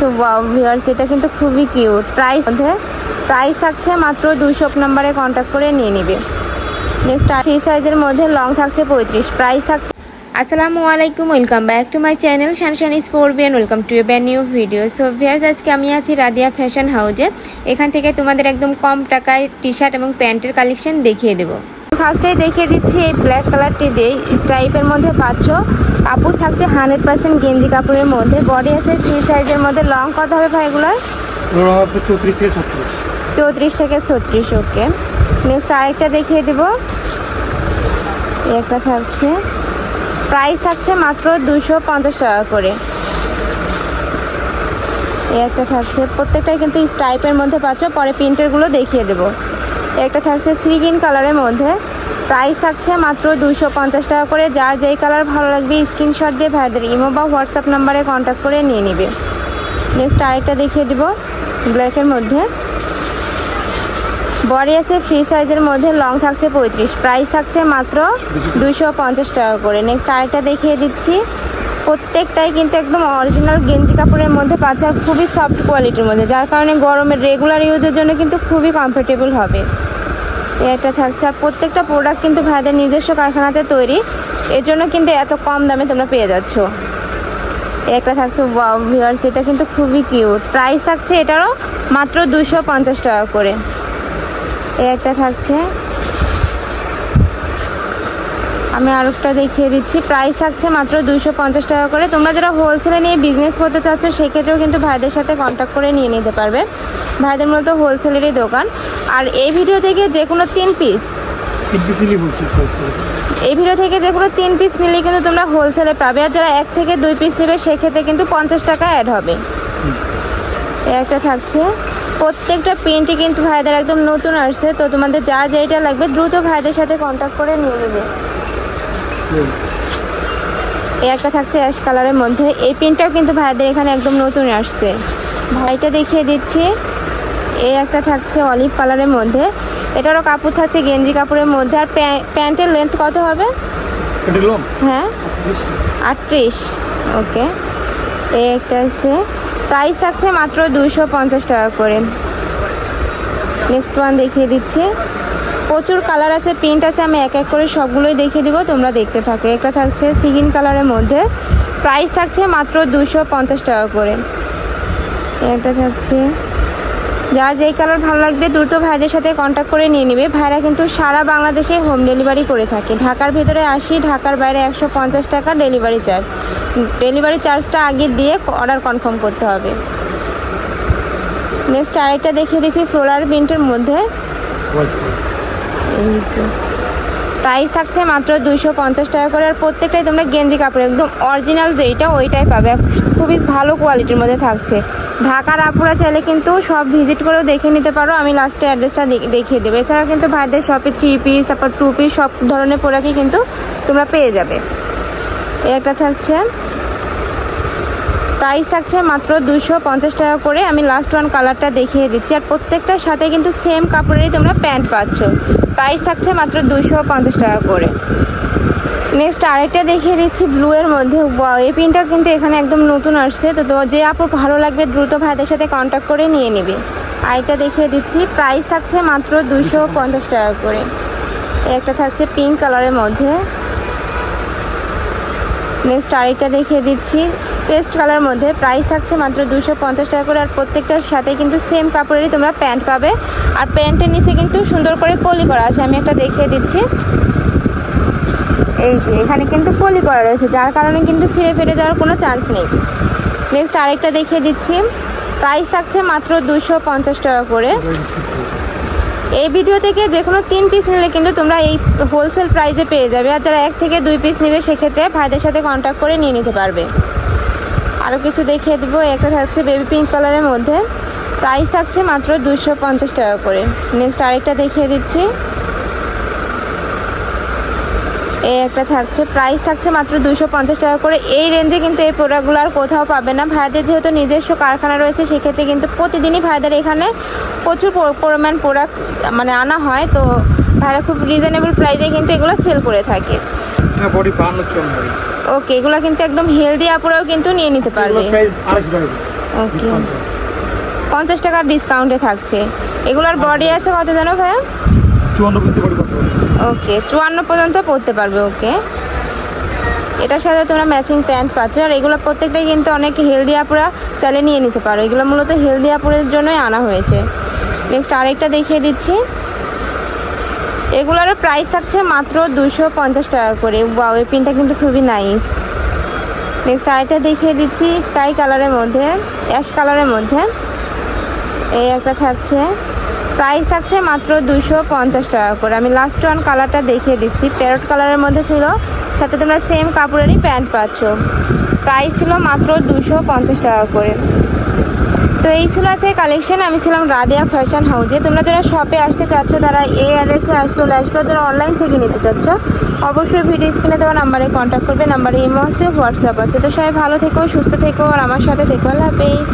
তো wow viewers এটা কিন্তু খুবই কিউট প্রাইস মধ্যে প্রাইস থাকছে মাত্র দুশো নাম্বারে কন্ট্যাক্ট করে নিয়ে নিবে। নেক্সট ফ্রি সাইজের মধ্যে লং থাকছে পঁয়ত্রিশ। প্রাইস থাকছে আসসালামু আলাইকুম welcome back to my channel শানশান sport Beant welcome to a new video so viewers আজকে আমি আছি রাদিয়া ফ্যাশন হাউজে এখান থেকে তোমাদের একদম কম টাকায় টি শার্ট এবং প্যান্টের কালেকশন দেখিয়ে দেবো। ফার্স্টেই দেখিয়ে দিচ্ছি এই ব্ল্যাক কালারটি দিয়ে। স্ট্রাইপের মধ্যে পাচ্ছ। কাপড় থাকছে হান্ড্রেড পার্সেন্ট গেঞ্জি কাপড়ের মধ্যে। বডি আছে ফ্রি সাইজের মধ্যে। লং কত হবে ভাই এগুলোর? চৌত্রিশ থেকে ছত্রিশ। চৌত্রিশ থেকে ছত্রিশ ওকে নেক্সট আরেকটা দেখিয়ে দেবো। এই একটা থাকছে। প্রাইস থাকছে মাত্র দুশো পঞ্চাশ টাকা করে। এই একটা থাকছে। প্রত্যেকটাই কিন্তু স্টাইপের মধ্যে পাচ্ছ। পরে প্রিন্টারগুলো দেখিয়ে দেবো। একটা থাকছে সি গ্রিন কালারের মধ্যে। প্রাইস থাকছে মাত্র দুশো পঞ্চাশ টাকা করে। যার যেই কালার ভালো লাগবে স্ক্রিনশট দিয়ে ভাইদের ইমো বা হোয়াটসঅ্যাপ নাম্বারে কন্ট্যাক্ট করে নিয়ে নিবে। নেক্সট আরেকটা দেখিয়ে দিব ব্ল্যাকের মধ্যে। বডি আছে ফ্রি সাইজের মধ্যে লং থাকছে পঁয়ত্রিশ। প্রাইস থাকছে মাত্র দুশো পঞ্চাশ টাকা করে। নেক্সট আরেকটা দেখিয়ে দিচ্ছি। প্রত্যেকটাই কিন্তু একদম অরিজিনাল গেঞ্জি কাপড়ের মধ্যে পাচ্ছে আর খুবই সফট কোয়ালিটির মধ্যে, যার কারণে গরমের রেগুলার ইউজের জন্য কিন্তু খুবই কমফোর্টেবল হবে। একটা থাকছে। আর প্রত্যেকটা প্রোডাক্ট কিন্তু ভাইদের নিজস্ব কারখানাতে তৈরি। এর জন্য কিন্তু এত কম দামে তোমরা পেয়ে যাচ্ছ। একটা থাকছে ভিউয়ার্স এটা কিন্তু খুবই কিউট প্রাইস থাকছে এটারও মাত্র দুশো টাকা করে। একটা থাকছে আমি আরেকটা দেখিয়ে দিচ্ছি। প্রাইস থাকছে মাত্র দুইশো পঞ্চাশ টাকা করে। তোমরা যারা হোলসেলে নিয়ে বিজনেস করতে চাচ্ছ সেক্ষেত্রেও কিন্তু ভাইদের সাথে কন্ট্যাক্ট করে নিয়ে নিতে পারবে। ভাইদের মূলত হোলসেলেরই দোকান। আর এই ভিডিও থেকে যে কোনো তিন পিস। এই ভিডিও থেকে যে কোনো তিন পিস নিলে কিন্তু তোমরা হোলসেলে পাবে। আর যারা এক থেকে দুই পিস নেবে সেক্ষেত্রে কিন্তু পঞ্চাশ টাকা অ্যাড হবে। একটা থাকছে। প্রত্যেকটা প্রিন্টই কিন্তু ভাইদের একদম নতুন আসছে। তো তোমাদের যা যেটা লাগবে দ্রুত ভাইদের সাথে কন্ট্যাক্ট করে নিয়ে নেবে। এই একটা থাকছে অ্যাশ কালারের মধ্যে। এই প্রিন্টটাও কিন্তু ভাইদের এখানে একদম নতুন আসছে। ভাইটা দেখিয়ে দিচ্ছি। এই একটা থাকছে অলিভ কালারের মধ্যে। এটারও কাপড় থাকছে গেঞ্জি কাপড়ের মধ্যে। আর প্যা- প্যান্টের লেন্থ কত হবে? হ্যাঁ? আটত্রিশ। ওকে এই একটা আছে। প্রাইস থাকছে মাত্র দুশো পঞ্চাশ টাকা করে। নেক্সট ওয়ান দেখিয়ে দিচ্ছি। প্রচুর কালার আছে প্রিন্ট আছে, আমি এক এক করে সবগুলোই দেখিয়ে দিব, তোমরা দেখতে থাকো। একটা থাকছে সিগিন কালারের মধ্যে। প্রাইস থাকছে মাত্র দুশো পঞ্চাশ টাকা করে। একটা থাকছে। যার যেই কালার ভালো লাগবে, দ্রুত ভাইদের সাথে কন্ট্যাক্ট করে নিয়ে নেবে। ভাইরা কিন্তু সারা বাংলাদেশে হোম ডেলিভারি করে থাকে। ঢাকার ভিতরে আসি, ঢাকার বাইরে একশো পঞ্চাশ টাকা ডেলিভারি চার্জ ডেলিভারি চার্জটা আগে দিয়ে অর্ডার কনফার্ম করতে হবে। নেক্সট আরেকটা দেখিয়ে দিচ্ছি ফ্লোরার প্রিন্টের মধ্যে। এই যে প্রাইস থাকছে মাত্র দুইশো পঞ্চাশ টাকা করে আর প্রত্যেকটাই তোমরা গেঞ্জি কাপড়, একদম অরিজিনাল যেইটা ওইটাই পাবে। খুবই ভালো কোয়ালিটির মধ্যে থাকছে। ঢাকার আপুরা চাইলে কিন্তু সব ভিজিট করেও দেখে নিতে পারো। আমি লাস্টে অ্যাড্রেসটা দেখিয়ে দেবো। এছাড়া কিন্তু ভাইদের শপে থ্রি পিস তারপর টু পিস সব ধরনের প্রোডাক্টই কিন্তু তোমরা পেয়ে যাবে। একটা থাকছে প্রাইস থাকছে মাত্র দুশো পঞ্চাশ টাকা করে। আমি লাস্ট ওয়ান কালারটা দেখিয়ে দিচ্ছি। আর প্রত্যেকটার সাথে কিন্তু সেম কাপড়েরই তোমরা প্যান্ট পাচ্ছ। প্রাইস থাকছে মাত্র দুশো পঞ্চাশ টাকা করে। নেক্সট আরেকটা দেখিয়ে দিচ্ছি ব্লু এর মধ্যে। এই পিনটা কিন্তু এখানে একদম নতুন আসছে। তো যে আপু ভালো লাগবে, দ্রুত ভাইদের সাথে কন্ট্যাক্ট করে নিয়ে নিবে। আরেকটা দেখিয়ে দিচ্ছি। প্রাইস থাকছে মাত্র দুশো পঞ্চাশ টাকা করে। একটা থাকছে পিঙ্ক কালারের মধ্যে। নেক্সট আরেকটা দেখিয়ে দিচ্ছি। পেস্ট কালার মধ্যে প্রাইস থাকছে মাত্র দুশো পঞ্চাশ টাকা করে আর প্রত্যেকটার সাথে কিন্তু সেম কাপড়েরই তোমরা প্যান্ট পাবে। আর প্যান্টের নিচে কিন্তু সুন্দর করে পলি করা আছে, আমি একটা দেখিয়ে দিচ্ছি। এই যে, এখানে কিন্তু পলি করা রয়েছে, যার কারণে কিন্তু ছিঁড়ে ফেটে যাওয়ার কোনো চান্স নেই। নেক্সট আরেকটা দেখিয়ে দিচ্ছি। প্রাইস থাকছে মাত্র দুশো পঞ্চাশ টাকা করে। এই ভিডিও থেকে যে কোনো তিন পিস নিলে কিন্তু তোমরা এই হোলসেল প্রাইসে পেয়ে যাবে। আর যারা এক থেকে দুই পিস নেবে, সেক্ষেত্রে ভাইদের সাথে কন্ট্যাক্ট করে নিয়ে নিতে পারবে। আরও কিছু দেখিয়ে দেবো। একটা থাকছে বেবি পিঙ্ক কালারের মধ্যে। প্রাইস থাকছে মাত্র দুশো পঞ্চাশ টাকা করে। নেক্সট আরেকটা দেখিয়ে দিচ্ছি। এই একটা থাকছে। প্রাইস থাকছে মাত্র দুশো পঞ্চাশ টাকা করে। এই রেঞ্জে কিন্তু এই প্রোডাক্টগুলো আর কোথাও পাবে না। ভাইদের যেহেতু নিজস্ব কারখানা রয়েছে সেক্ষেত্রে কিন্তু প্রতিদিনই ভাইদের এখানে প্রচুর পরিমাণ প্রোডাক্ট মানে আনা হয়। তো ভাইরা খুব রিজনেবল প্রাইসে কিন্তু এগুলো সেল করে থাকে। হ্যাঁ ওকে এগুলো কিন্তু একদম হেলদি আপুরাও কিন্তু নিয়ে নিতে পারবে। ওকে পঞ্চাশ টাকার ডিসকাউন্টে থাকছে। এগুলোর বডি আছে কত জানো ভাইয়া? চুয়ান্ন ওকে, চুয়ান্ন পর্যন্ত পরতে পারবে, ওকে। এটার সাথে তোমরা ম্যাচিং প্যান্ট পাচ্ছ, আর এগুলো প্রত্যেকটাই কিন্তু অনেক হেলদি আপুরা চালে নিয়ে নিতে পারো। এগুলো মূলত হেলদি আপুরের জন্যই আনা হয়েছে। নেক্সট আরেকটা দেখিয়ে দিচ্ছি। এগুলোরও প্রাইস থাকছে মাত্র দুশো পঞ্চাশ টাকা করে। ওয়াও এই পিনটা কিন্তু খুবই নাইস নেক্সট আরেকটা দেখিয়ে দিচ্ছি স্কাই কালারের মধ্যে অ্যাশ কালারের মধ্যে। এই একটা থাকছে। প্রাইস থাকছে মাত্র দুশো পঞ্চাশ টাকা করে। আমি লাস্ট ওয়ান কালারটা দেখিয়ে দিচ্ছি। প্যারট কালারের মধ্যে ছিল, সাথে তোমরা সেম কাপড়েরই প্যান্ট পাচ্ছ। প্রাইস ছিল মাত্র দুশো পঞ্চাশ টাকা করে। তো এই ছিল আছে কালেকশন আমি ছিলাম রাদিয়া ফ্যাশন হাউজে তোমরা যারা শপে আসতে চাচ্ছ, তারা এই অ্যাড্রেসে আসছো আসবে। যারা অনলাইন থেকে নিতে চাচ্ছ, অবশ্যই ভিডিও স্ক্রিনে দেওয়া নাম্বারে কন্ট্যাক্ট করবে। নাম্বারে ইমো আছে হোয়াটসঅ্যাপ আছে। তো সবাই ভালো থেকো, সুস্থ থেকো, আর আমার সাথে থেকো। আল্লাহ হাফেজ।